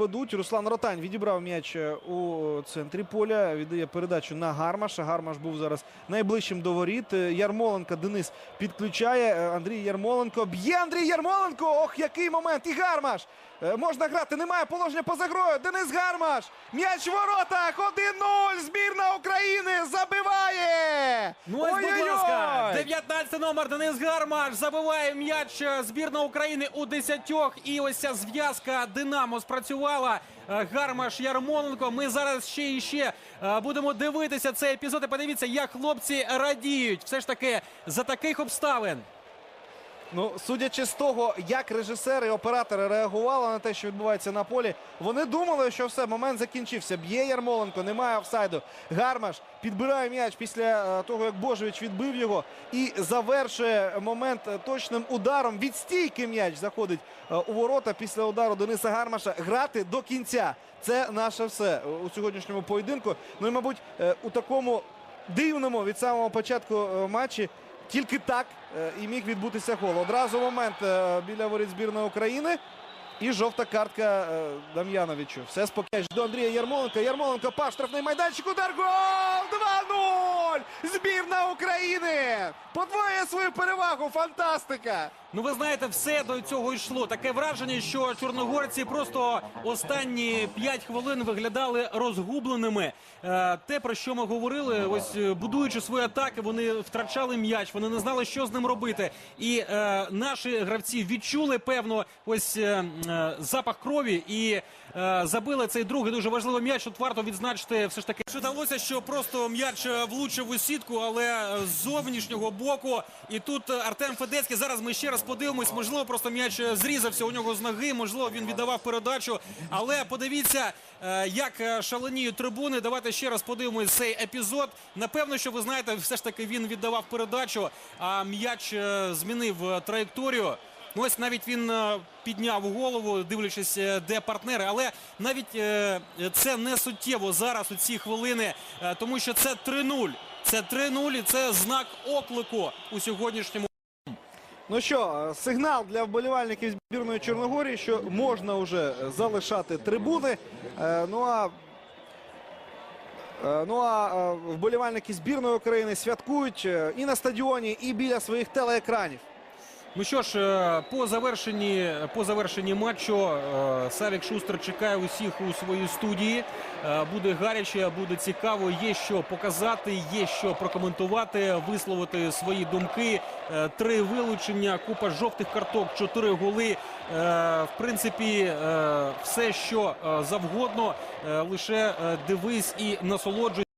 Ведуть Руслан Ротань відібрав м'яч е, у центрі поля. Віддає передачу на Гармаша. Гармаш був зараз найближчим до воріт. Е, Ярмоленко Денис підключає. Е, Андрій Ярмоленко б'є Андрій Ярмоленко. Ох, який момент! І Гармаш. Можна грати. Немає положення поза грою. Денис Гармаш. М'яч в воротах. 1-0. Збірна України забиває. Ну ось, будь ласка, 19 номер Денис Гармаш забиває м'яч збірна України у десятьох. І ось ця зв'язка Динамо спрацювала. Е, Гармаш Ярмоленко. Ми зараз ще і ще е, будемо дивитися цей епізод. І подивіться, як хлопці радіють. Все ж таки за таких обставин. Ну, судячи з того, як режисери і оператори реагували на те, що відбувається на полі, вони думали, що все, момент закінчився. Б'є Ярмоленко, немає офсайду. Гармаш підбирає м'яч після е, того, як Божевич відбив його і завершує момент точним ударом. Від стійки м'яч заходить е, у ворота після удару Дениса Гармаша. Грати до кінця. Це наше все у сьогоднішньому поєдинку. Ну і, мабуть, е, у такому дивному від самого початку матчі тільки так е, і міг відбутися гол. Одразу момент е, біля воріт збірної України. І жовта картка е, Дам'яновичу. Все спокійно до Андрія Ярмоленка. Ярмоленко пас, штрафний майданчик. Удар гол! 2-0! Збірна України! Подвоює свою перевагу. Фантастика! Ну, ви знаєте, все до цього йшло. Таке враження, що чорногорці просто останні 5 хвилин виглядали розгубленими. Е, Те, про що ми говорили, ось е, будуючи свої атаки, вони втрачали м'яч, вони не знали, що з ним робити. І е, наші гравці відчули певно ось е, е, запах крові і е, забили цей другий дуже важливий м'яч. Тут варто відзначити все ж таки. Вдалося, що просто м'яч влучив у сітку, але з зовнішнього боку. І тут е, Артем Федецький. Зараз ми ще раз подивимось. Можливо, просто м'яч е, зрізався у нього з ноги. Можливо, він віддавав передачу. Але подивіться, е, як шаленіють трибуни. Давайте ще раз подивимось цей епізод. Напевно, що ви знаєте, все ж таки він віддавав передачу, а м'яч змінив траєкторію. Ну, ось навіть він підняв голову, дивлячись, де партнери. Але навіть це не суттєво зараз у ці хвилини, тому що це 3-0. Це 3-0 і це знак оклику у сьогоднішньому. Ну що, е, сигнал для вболівальників збірної Чорногорії, що можна вже залишати трибуни. Е, Ну а Е, Ну а е, вболівальники збірної України святкують е, і на стадіоні, і біля своїх телеекранів. Ну що ж, е, по завершенні, по завершенні матчу е, Савік Шустер чекає усіх у своїй студії. Е, Буде гаряче, буде цікаво. Є що показати, є що прокоментувати, висловити свої думки. Три вилучення, купа жовтих карток, чотири голи. В принципі, все, що завгодно, лише дивись і насолоджуйся.